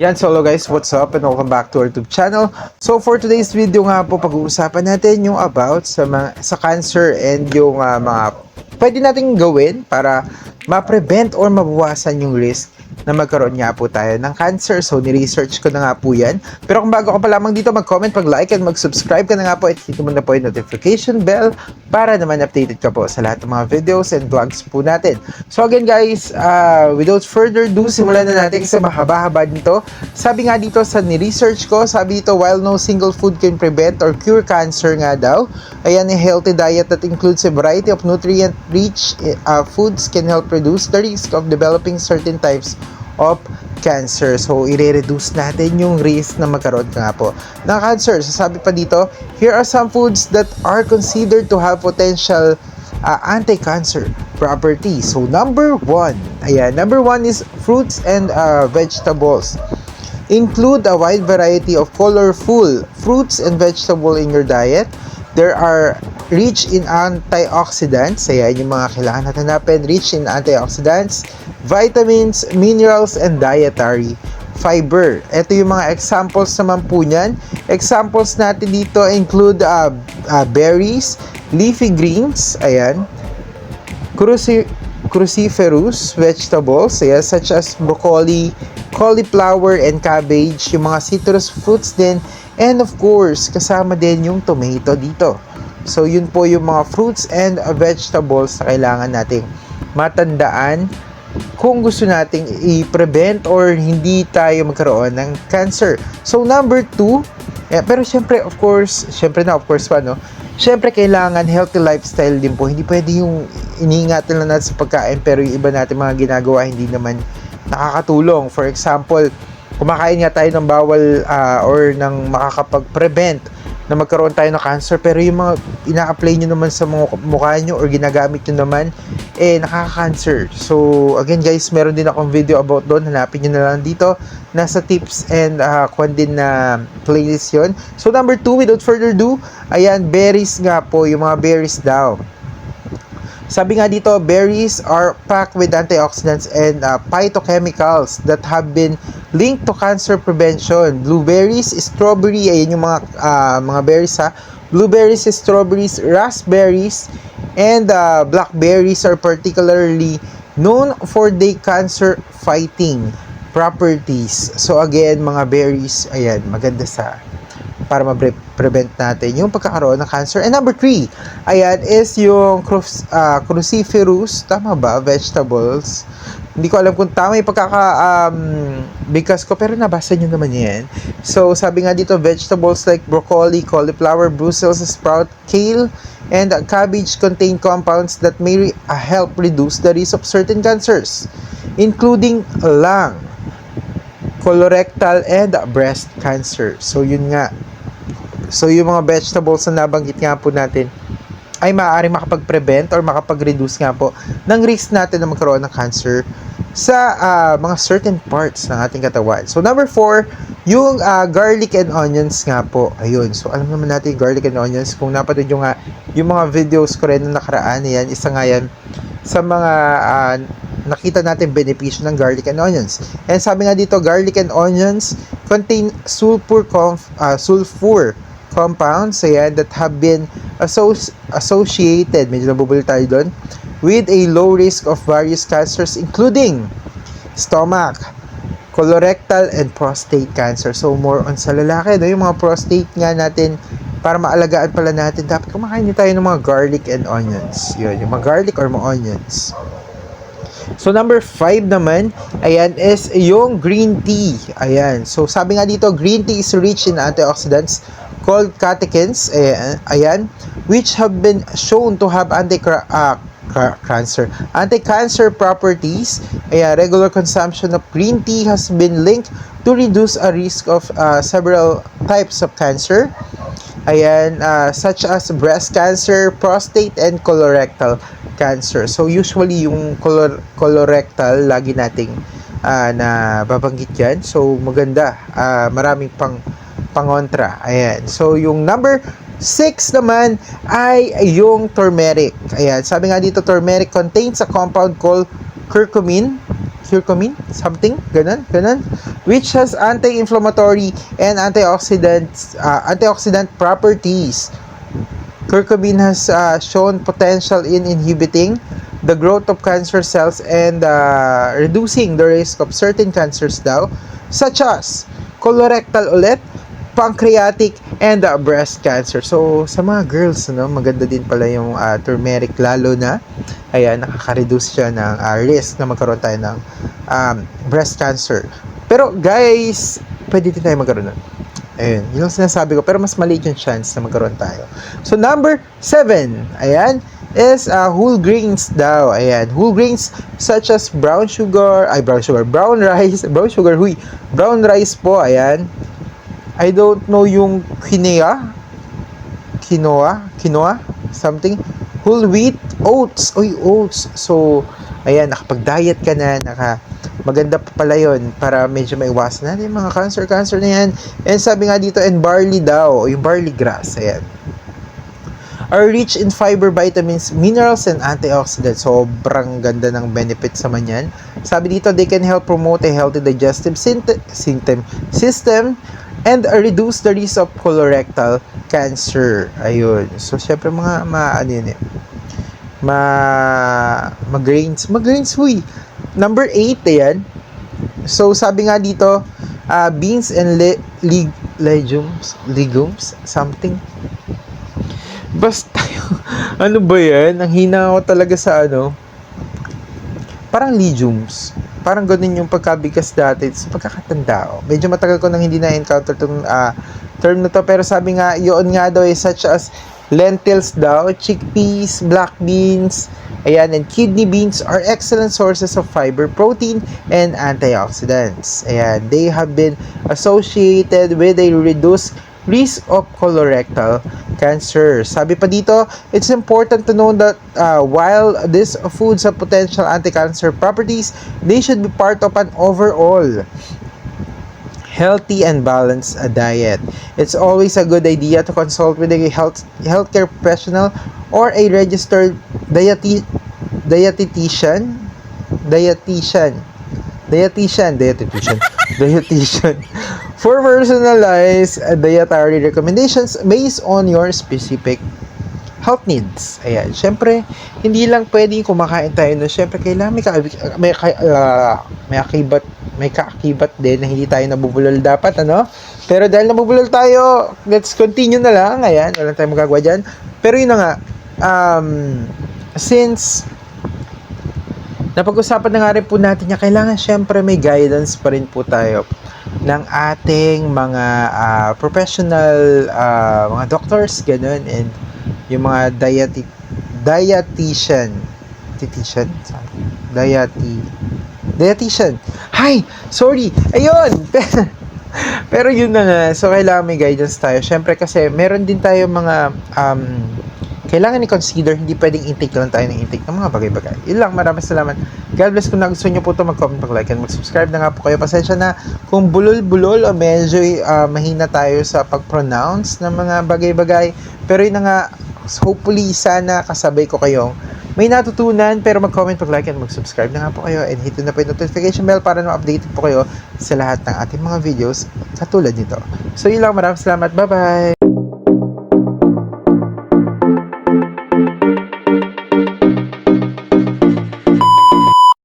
Yan, so hello guys, what's up and welcome back to our YouTube channel. So for today's video nga po, pag-uusapan natin yung about sa, mga, sa cancer and yung ah, mga pwede nating gawin para ma-prevent or mabawasan yung risk na magkaroon nga po tayo ng cancer. So, ni-research ko na nga po yan. Pero kung bago ka pa lamang dito, mag-comment, mag-like, and mag-subscribe ka na nga po at hit mo na po yung notification bell para naman updated ka po sa lahat ng mga videos and vlogs po natin. So, again guys, uh, without further ado, simulan na natin sa mahaba-haba nito. Sabi nga dito sa ni-research ko, sabi dito, while no single food can prevent or cure cancer nga daw, ayan, a healthy diet that includes a variety of nutrient-rich uh, foods can help reduce the risk of developing certain types of cancer. So, i-reduce natin yung risk na magkaroon ka nga po ng cancer. So, sabi pa dito, here are some foods that are considered to have potential uh, anti-cancer properties. So, number one, ayan, number one is fruits and uh, vegetables. Include a wide variety of colorful fruits and vegetable in your diet. There are rich in antioxidants. Ayan yung mga kailangan natin hanapin. Rich in antioxidants, vitamins, minerals, and dietary fiber. Ito yung mga examples naman po niyan. Examples natin dito include uh, uh, berries, leafy greens, ayan, cruci cruciferous vegetables, ayan, such as broccoli, cauliflower, and cabbage, yung mga citrus fruits din, and of course, kasama din yung tomato dito. So, yun po yung mga fruits and vegetables na kailangan nating matandaan kung gusto nating i-prevent or hindi tayo magkaroon ng cancer. So, number two, eh, pero syempre, of course, syempre na, of course pa, no? Syempre, kailangan healthy lifestyle din po. Hindi pwede yung iniingatan lang natin sa pagkain, pero yung iba natin mga ginagawa, hindi naman nakakatulong. For example, kumakain nga tayo ng bawal ah, or ng makakapag-prevent na magkaroon tayo ng cancer pero yung mga ina-apply nyo naman sa mga mukha nyo or ginagamit nyo naman eh nakaka-cancer. So again guys meron din akong video about doon. Hanapin nyo na lang dito. Nasa tips and uh, kwan din na playlist yon so number two without further ado ayan berries nga po yung mga berries daw. Sabi nga dito, berries are packed with antioxidants and uh, phytochemicals that have been linked to cancer prevention. Blueberries, strawberry, ayan yung mga uh, mga berries ha. Blueberries, strawberries, raspberries, and uh, blackberries are particularly known for their cancer fighting properties. So again, mga berries, ayan, maganda sa para ma-prevent natin yung pagkakaroon ng cancer. And number three, ayan, is yung cru- uh, cruciferous, tama ba? Vegetables. Hindi ko alam kung tama yung pagkaka um, bigkas ko, pero nabasa nyo naman yan. So, sabi nga dito, vegetables like broccoli, cauliflower, Brussels sprout, kale, and cabbage contain compounds that may re- uh, help reduce the risk of certain cancers, including lung, colorectal, and breast cancer. So, yun nga, So, yung mga vegetables na nabanggit nga po natin ay maaari makapag-prevent or makapag-reduce nga po ng risk natin na magkaroon ng cancer sa uh, mga certain parts ng ating katawan. So, number four, yung uh, garlic and onions nga po. Ayun. So, alam naman natin garlic and onions. Kung napanood nyo nga yung mga videos ko rin na nakaraan, yan, isa nga yan sa mga uh, nakita natin benepisyo ng garlic and onions. And sabi nga dito, garlic and onions contain sulfur, conf, uh, sulfur compounds ayan, that have been associ- associated, medyo nabubuli tayo doon, with a low risk of various cancers including stomach, colorectal, and prostate cancer. So, more on sa lalaki, no? yung mga prostate nga natin, para maalagaan pala natin, dapat kumakain din tayo ng mga garlic and onions. Yun, yung mga garlic or mga onions. So, number 5 naman, ayan, is yung green tea. Ayan. So, sabi nga dito, green tea is rich in antioxidants called catechins, ayan, ayan, which have been shown to have anti uh, cancer. Anti-cancer properties ayan, regular consumption of green tea has been linked to reduce a risk of uh, several types of cancer. Ayan uh, such as breast cancer prostate and colorectal cancer. So usually yung color, colorectal lagi nating uh, na babanggit yan. So maganda uh, maraming pang pangontra. Ayan. So, yung number 6 naman ay yung turmeric. Ayan. Sabi nga dito, turmeric contains a compound called curcumin curcumin, something, ganun, ganun, which has anti-inflammatory and antioxidant, uh, antioxidant properties. Curcumin has uh, shown potential in inhibiting the growth of cancer cells and uh, reducing the risk of certain cancers daw, such as colorectal ulit, pancreatic, and uh, breast cancer. So, sa mga girls, no, maganda din pala yung uh, turmeric lalo na. Ayan, nakaka-reduce siya ng uh, risk na magkaroon tayo ng um, breast cancer. Pero, guys, pwede din tayo magkaroon nun. Ayun, yun ang sinasabi ko. Pero mas maliit yung chance na magkaroon tayo. So, number seven, ayan, is uh, whole grains daw. Ayan, whole grains such as brown sugar, ay brown sugar, brown rice, brown sugar, huy, brown rice po, ayan. I don't know yung quinoa, quinoa, quinoa, something, whole wheat, oats, oy, oats. So, ayan, nakapag-diet ka na, naka, maganda pa pala yun para medyo maiwasan natin yung mga cancer, cancer na yan. And sabi nga dito, and barley daw, yung barley grass, ayan are rich in fiber, vitamins, minerals, and antioxidants. Sobrang ganda ng benefits naman yan. Sabi dito, they can help promote a healthy digestive syntem, system and reduce the risk of colorectal cancer. Ayun. So, syempre mga, ma, ano yun eh, ma, mag-grains, mag-grains, huy. Number 8, ayan. So, sabi nga dito, uh, beans and le, leg, legumes, legumes, something, Basta ano ba yan? Ang hina ko talaga sa ano, parang legumes. Parang ganun yung pagkabigas dati sa pagkakatanda ko. Medyo matagal ko nang hindi na-encounter itong uh, term na to. Pero sabi nga, yun nga daw is such as lentils daw, chickpeas, black beans, ayan, and kidney beans are excellent sources of fiber, protein, and antioxidants. Ayan, they have been associated with a reduced risk of colorectal cancer. Sabi pa dito, it's important to know that uh, while these foods have potential anti-cancer properties, they should be part of an overall healthy and balanced uh, diet. It's always a good idea to consult with a health healthcare professional or a registered dieti dietitian. Dietitian. Dietitian. Dietitian. Dietitian for personalized dietary recommendations based on your specific health needs. Ayan, syempre, hindi lang pwedeng kumakain tayo no. Syempre, kailangan may, ka, may, uh, may akibat, may kaakibat din na hindi tayo nabubulol dapat, ano? Pero dahil nabubulol tayo, let's continue na lang. Ayan, wala tayong magagawa dyan. Pero yun na nga, um, since napag-usapan na nga rin po natin niya, kailangan syempre may guidance pa rin po tayo ng ating mga uh, professional uh, mga doctors ganun and yung mga dieti dietitian dietitian dieti dietitian. Hi! Sorry! Ayun! Pero yun na nga so kailangan may guidance tayo. Syempre kasi meron din tayo mga um, kailangan i-consider, hindi pwedeng intake lang tayo ng intake ng mga bagay-bagay. Yun lang, maraming salamat. God bless kung nagustuhan nyo po ito, mag-comment, mag-like, and mag-subscribe na nga po kayo. Pasensya na kung bulol-bulol o medyo uh, mahina tayo sa pag-pronounce ng mga bagay-bagay. Pero yun na nga, hopefully, sana kasabay ko kayong may natutunan, pero mag-comment, mag-like, and mag-subscribe na nga po kayo. And hit na po yung notification bell para na-update po kayo sa lahat ng ating mga videos katulad nito. So yun lang, maraming salamat. Bye-bye!